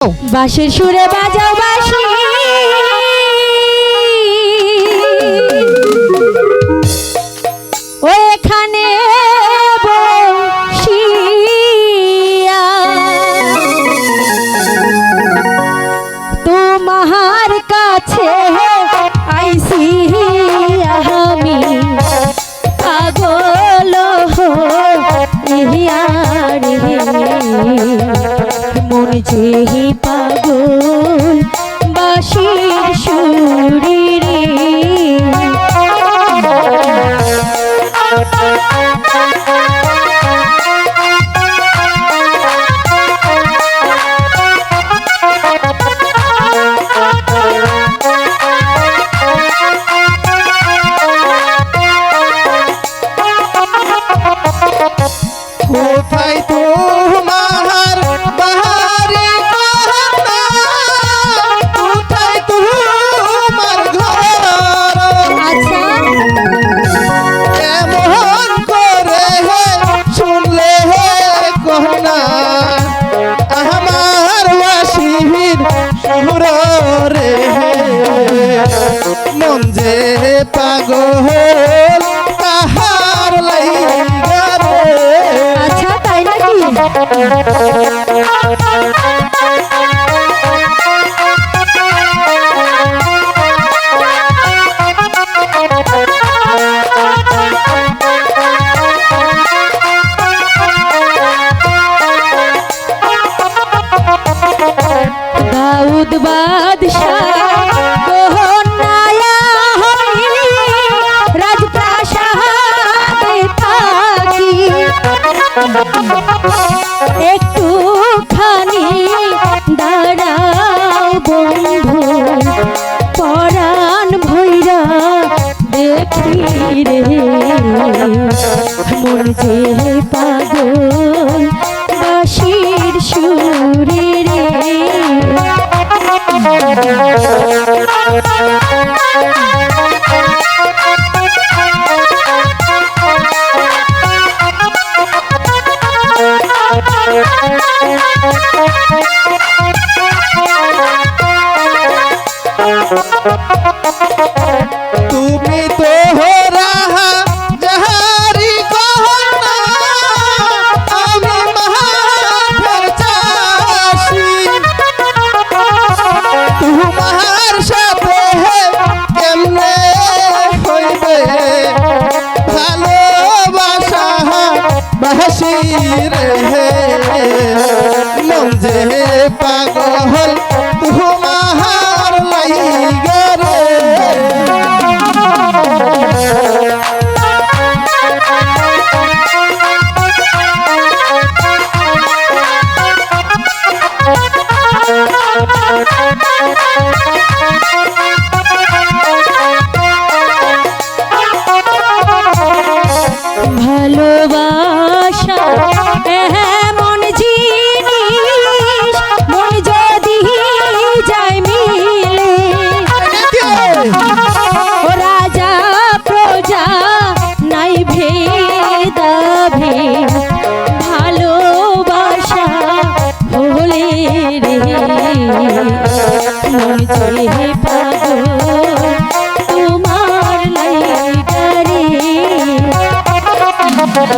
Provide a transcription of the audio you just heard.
বাঁশের সুরে বাজাও বাঁশি। ও এখানে বসিয়া তোমার কাছে আইসি আমি। মন যে পাগল বাসির সুরে রে। কোথায় তোমার সুর রে মন যে পাগল তাহার লাইগা আচ্ছা তাই নাকি? রে। মন যে পাগল বাসির সুরে রে। তুমি রে মন যে পাগল।